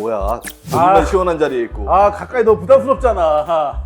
뭐야? 정말 아. 시원한 자리에 있고. 아 가까이 너무 부담스럽잖아.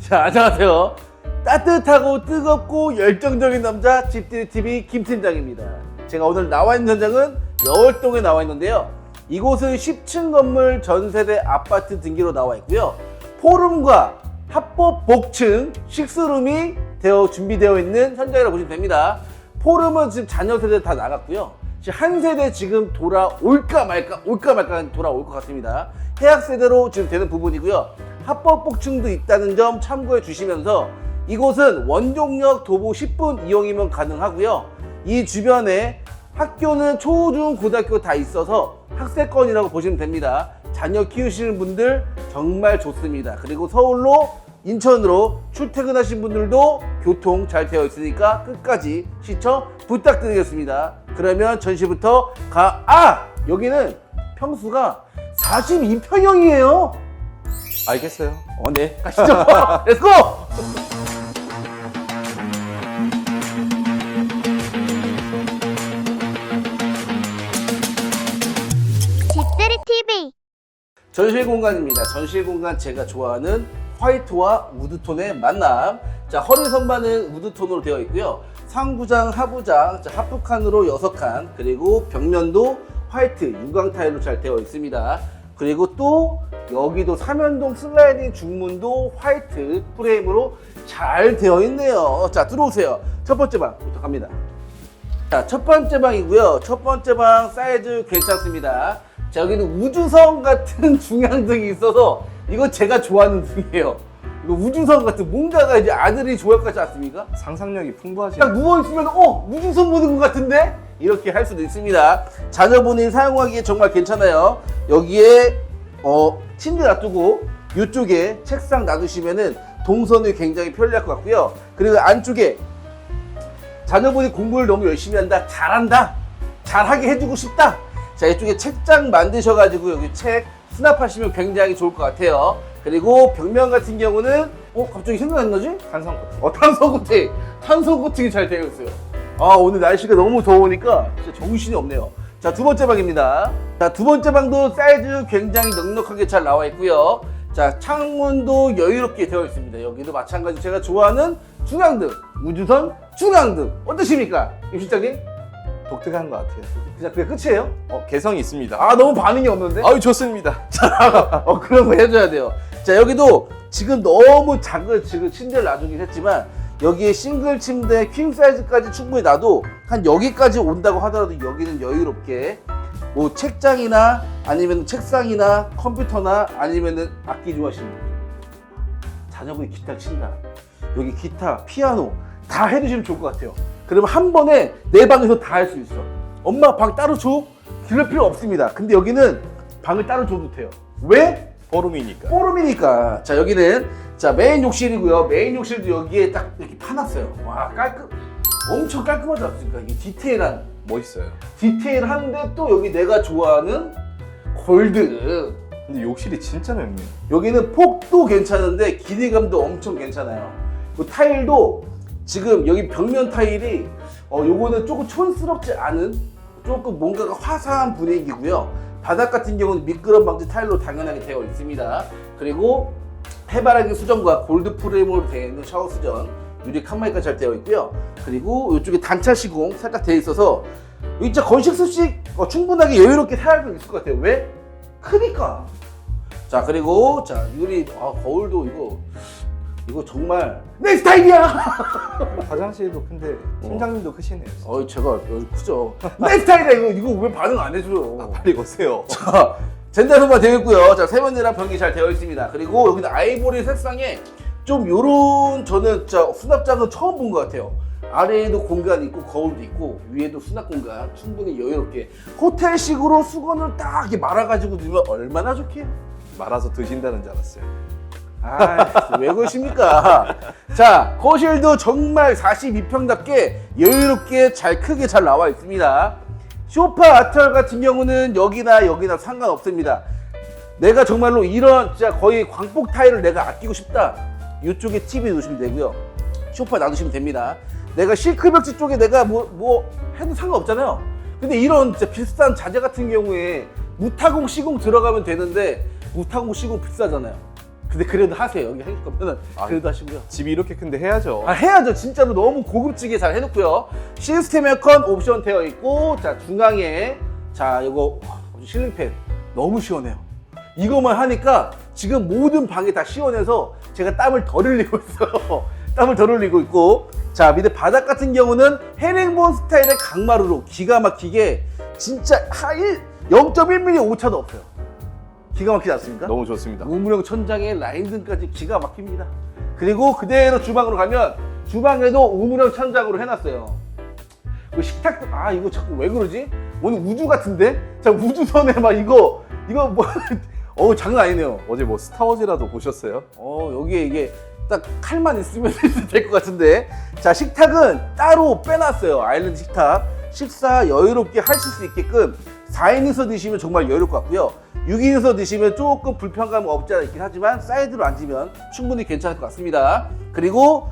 자 안녕하세요. 따뜻하고 뜨겁고 열정적인 남자 집들이 TV 김 팀장입니다. 제가 오늘 나와 있는 현장은 여월동에 나와 있는데요. 이곳은 10층 건물 전세대 아파트 등기로 나와 있고요. 포름과 합법 복층 식스룸이 되어 준비되어 있는 현장이라고 보시면 됩니다. 포름은 지금 자녀 세대 다 나갔고요. 한 세대 지금 돌아올까 말까 올까 말까 돌아올 것 같습니다. 해약 세대로 지금 되는 부분이고요. 합법 복층도 있다는 점 참고해 주시면서 이곳은 원종역 도보 10분 이용이면 가능하고요. 이 주변에 학교는 초, 중, 고등학교 다 있어서 학세권이라고 보시면 됩니다. 자녀 키우시는 분들 정말 좋습니다. 그리고 서울로 인천으로 출퇴근하신 분들도 교통 잘 되어 있으니까 끝까지 시청 부탁드리겠습니다. 그러면 전시부터 가, 아! 여기는 평수가 42평형이에요. 알겠어요. 어, 네. 가시죠. 렛츠고! 집들이 TV 전실 공간입니다. 전실 공간 제가 좋아하는 화이트와 우드톤의 만남. 자, 허리 선반은 우드톤으로 되어 있고요. 상부장, 하부장, 자, 하프칸으로 6칸, 그리고 벽면도 화이트, 유광 타일로 잘 되어 있습니다. 그리고 또 여기도 삼연동 슬라이딩 중문도 화이트 프레임으로 잘 되어 있네요. 자, 들어오세요. 첫 번째 방 부탁합니다. 자, 첫 번째 방이고요. 첫 번째 방 사이즈 괜찮습니다. 자, 여기는 우주선 같은 중앙등이 있어서 이거 제가 좋아하는 등이에요. 이거 우주선 같은 뭔가가 이제 아들이 좋아할 것 같지 않습니까? 상상력이 풍부하신. 딱 누워있으면 어? 우주선 보는 것 같은데? 이렇게 할 수도 있습니다. 자녀분이 사용하기에 정말 괜찮아요. 여기에 어 침대 놔두고 이쪽에 책상 놔두시면은 동선이 굉장히 편리할 것 같고요. 그리고 안쪽에 자녀분이 공부를 너무 열심히 한다 잘한다 잘하게 해주고 싶다. 자 이쪽에 책장 만드셔가지고 여기 책 수납하시면 굉장히 좋을 것 같아요 그리고 벽면 같은 경우는 어 갑자기 생각이 안 나지? 탄성 코팅. 어, 탄소 코팅. 탄소 코팅이 잘 되어 있어요. 아, 오늘 날씨가 너무 더우니까 진짜 정신이 없네요. 자, 두 번째 방입니다. 자, 두 번째 방도 사이즈 굉장히 넉넉하게 잘 나와 있고요. 자, 창문도 여유롭게 되어 있습니다. 여기도 마찬가지 제가 좋아하는 중앙등, 우주선 중앙등. 어떠십니까? 임 실장님? 독특한 것 같아요. 그냥 그게 끝이에요? 어, 개성이 있습니다. 아, 너무 반응이 없는데? 아유 좋습니다. 어, 그런 거 해줘야 돼요. 자, 여기도 지금 너무 작은 지금 침대를 놔두긴 했지만 여기에 싱글 침대 퀸 사이즈까지 충분히 놔도 한 여기까지 온다고 하더라도 여기는 여유롭게 뭐 책장이나 아니면 책상이나 컴퓨터나 아니면은 악기 좋아하시는 분. 자녀분이 기타 친다. 여기 기타 피아노 다 해두시면 좋을 것 같아요. 그러면 한 번에 내 방에서 다 할 수 있어. 엄마 방 따로 줘? 그럴 필요 없습니다. 근데 여기는 방을 따로 줘도 돼요. 왜? 포름이니까. 포름이니까. 자 여기는 자 메인 욕실이고요. 메인 욕실도 여기에 딱 이렇게 파놨어요. 와 깔끔 엄청 깔끔하지 않습니까? 이게 디테일한. 멋있어요. 디테일한데 또 여기 내가 좋아하는 골드. 근데 욕실이 진짜 넓네요. 여기는 폭도 괜찮은데 길이감도 엄청 괜찮아요. 그 타일도 지금 여기 벽면 타일이 어 요거는 조금 촌스럽지 않은 조금 뭔가가 화사한 분위기고요 바닥 같은 경우는 미끄럼 방지 타일로 당연하게 되어 있습니다. 그리고 해바라기 수전과 골드 프레임으로 되어 있는 샤워 수전 유리 칸막이가 잘 되어 있고요. 그리고 이쪽에 단차 시공 살짝 되어 있어서 진짜 건식 습식 어, 충분하게 여유롭게 사용할 수 있을 것 같아요. 왜? 크니까. 자 그리고 자 유리 아 거울도 이거 이거 정말 내 스타일이야! 화장실도 큰데 팀장님도 크시네요. 어이 제가 여기 크죠. 내 스타일이야 이거. 이거 왜 반응 안 해줘요? 아, 빨리 오세요. 자 젠다소바 되어 있고요. 자 세면대랑 변기 잘 되어 있습니다. 그리고 여기는 아이보리 색상에 좀 요런 저는 진짜 수납장은 처음 본 것 같아요. 아래에도 공간이 있고 거울도 있고 위에도 수납 공간. 충분히 여유롭게. 호텔식으로 수건을 딱 이렇게 말아가지고 넣으면 얼마나 좋게요 말아서 드신다는 줄 알았어요. 아, 왜 그러십니까? 자, 거실도 정말 42평답게 여유롭게 잘 크게 잘 나와 있습니다. 소파 아트월 같은 경우는 여기나 여기나 상관없습니다. 내가 정말로 이런 진짜 거의 광폭 타일을 내가 아끼고 싶다. 이쪽에 TV 놓으시면 되고요. 소파 놔두시면 됩니다. 내가 실크벽지 쪽에 내가 뭐, 뭐 해도 상관없잖아요. 근데 이런 진짜 비싼 자재 같은 경우에 무타공 시공 들어가면 되는데 무타공 시공 비싸잖아요. 근데 그래도 하세요. 여기 하실 거면은 아, 그래도 하시고요. 집이 이렇게 큰데 해야죠. 아, 해야죠. 진짜로 너무 고급지게 잘 해놓고요. 시스템 에어컨 옵션 되어 있고, 자, 중앙에, 자, 이거, 와, 실링팬. 너무 시원해요. 이것만 하니까 지금 모든 방이 다 시원해서 제가 땀을 덜 흘리고 있어요. 땀을 덜 흘리고 있고. 자, 밑에 바닥 같은 경우는 헤링본 스타일의 강마루로 기가 막히게 진짜 하 1, 0.1mm 오차도 없어요. 기가 막히지 않습니까? 너무 좋습니다. 우물형 천장에 라인 등까지 기가 막힙니다. 그리고 그대로 주방으로 가면 주방에도 우물형 천장으로 해놨어요. 그 식탁도 아 이거 자꾸 왜 그러지? 오늘 우주 같은데? 자 우주선에 막 이거 이거 뭐 어우 장난 아니네요. 어제 뭐 스타워즈라도 보셨어요? 어 여기에 이게 딱 칼만 있으면 될 것 같은데 자 식탁은 따로 빼놨어요 아일랜드 식탁 식사 여유롭게 하실 수 있게끔 4인에서 드시면 정말 여유로울 것 같고요 6인에서 드시면 조금 불편감 없지 않아 있긴 하지만 사이드로 앉으면 충분히 괜찮을 것 같습니다 그리고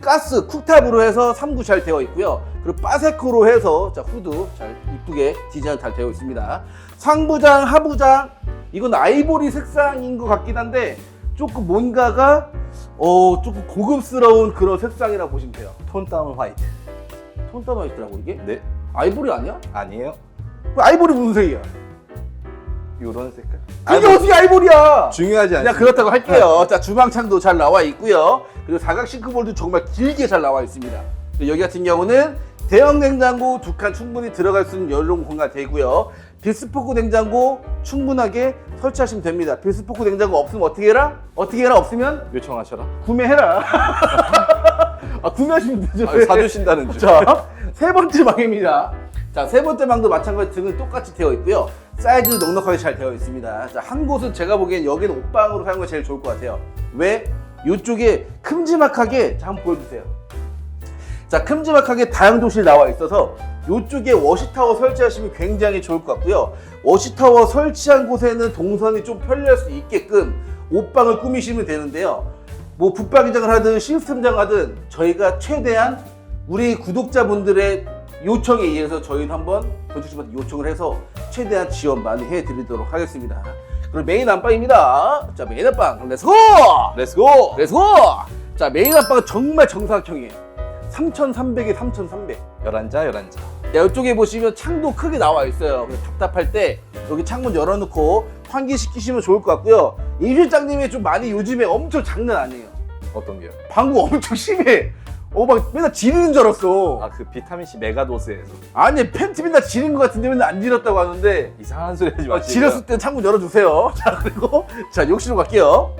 가스 쿡탑으로 해서 3구 잘 되어 있고요 그리고 바세코로 해서 자 후드 잘 이쁘게 디자인 잘 되어 있습니다 상부장 하부장 이건 아이보리 색상인 것 같긴 한데 조금 뭔가가 어 조금 고급스러운 그런 색상이라고 보시면 돼요. 톤 다운 화이트. 톤 따마 있더라고 이게. 네. 아이보리 아니야? 아니에요. 그 아이보리 무슨 색이야? 요런 색깔. 그게 아, 어떻게 아이보리야? 중요하지 않습니다. 그렇다고 할게요. 자 주방창도 잘 나와 있고요. 그리고 사각 싱크볼도 정말 길게 잘 나와 있습니다. 그리고 여기 같은 경우는 대형 냉장고 두 칸 충분히 들어갈 수 있는 연령 공간 되고요. 비스포크 냉장고 충분하게 설치하시면 됩니다. 비스포크 냉장고 없으면 어떻게 해라? 어떻게 해라? 없으면 요청하셔라. 구매해라. 아 구매하시면 되죠. 아, 사주신다는 줄. 자, 세 번째 방입니다. 자, 세 번째 방도 마찬가지 등은 똑같이 되어 있고요. 사이즈 넉넉하게 잘 되어 있습니다. 자, 한 곳은 제가 보기엔 여기는 옷방으로 사용이 제일 좋을 것 같아요. 왜? 이쪽에 큼지막하게, 자, 한번 보여주세요. 자, 큼지막하게 다용도실 나와 있어서 이쪽에 워시타워 설치하시면 굉장히 좋을 것 같고요. 워시타워 설치한 곳에는 동선이 좀 편리할 수 있게끔 옷방을 꾸미시면 되는데요. 뭐 붙박이장을 하든 시스템장 하든 저희가 최대한 우리 구독자분들의 요청에 의해서 저희는 한번 건축주한테 요청을 해서 최대한 지원 많이 해드리도록 하겠습니다. 그럼 메인 안방입니다. 자 메인 안방 렛츠고! 렛츠고! 렛츠고! 자 메인 안방은 정말 정사각형이에요. 3,300에 3,300. 11자, 11자. 야, 이쪽에 보시면 창도 크게 나와 있어요. 그래서 답답할 때 여기 창문 열어놓고 환기시키시면 좋을 것 같고요. 임 실장님이 좀 많이 요즘에 엄청 장난 아니에요. 어떤 게요? 방구 엄청 심해. 어, 막 맨날 지르는 줄 알았어. 아, 그 비타민C 메가도스에서. 아니, 팬티 맨날 지른 것 같은데 맨날 안 지렸다고 하는데. 이상한 소리 하지 어, 마시고. 지렸을 때 창문 열어주세요. 자, 그리고, 자, 욕실로 갈게요.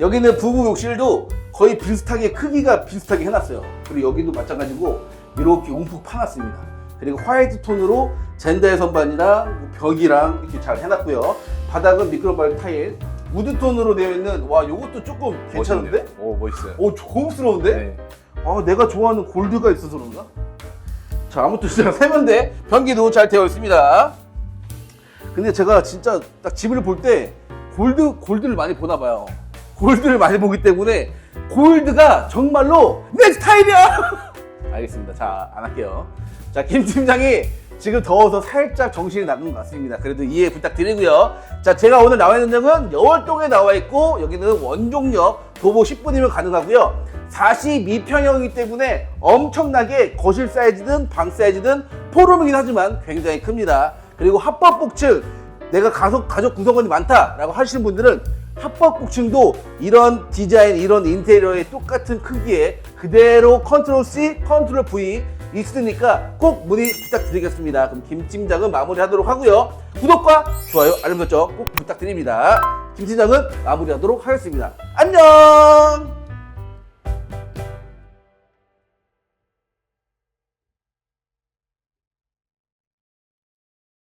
여기는 부부 욕실도 거의 비슷하게, 크기가 비슷하게 해놨어요. 그리고 여기도 마찬가지고, 이렇게 움푹 파놨습니다. 그리고 화이트 톤으로 젠다의 선반이랑 뭐 벽이랑 이렇게 잘 해놨고요. 바닥은 미끄럼발 타일. 우드 톤으로 되어 있는, 와, 요것도 조금 괜찮은데? 오, 멋있어요. 오, 고급스러운데? 네. 아, 내가 좋아하는 골드가 있어서 그런가? 자, 아무튼 진짜 세면대 변기도 잘 되어 있습니다. 근데 제가 진짜 딱 집을 볼 때 골드 골드를 많이 보나 봐요. 골드를 많이 보기 때문에 골드가 정말로 내 스타일이야. 알겠습니다. 자, 안 할게요. 자, 김 팀장이 지금 더워서 살짝 정신이 나간 것 같습니다. 그래도 이해 부탁드리고요. 자, 제가 오늘 나와 있는 점은 여월동에 나와 있고 여기는 원종역 도보 10분이면 가능하고요. 42평형이기 때문에 엄청나게 거실 사이즈든 방 사이즈든 포럼이긴 하지만 굉장히 큽니다. 그리고 합법 복층 내가 가족, 가족 구성원이 많다라고 하시는 분들은 합법 복층도 이런 디자인, 이런 인테리어의 똑같은 크기에 그대로 컨트롤 C, 컨트롤 V 있으니까 꼭 문의 부탁드리겠습니다. 그럼 김 팀장은 마무리하도록 하고요. 구독과 좋아요, 알림 설정 꼭 부탁드립니다. 김 팀장은 마무리하도록 하겠습니다. 안녕!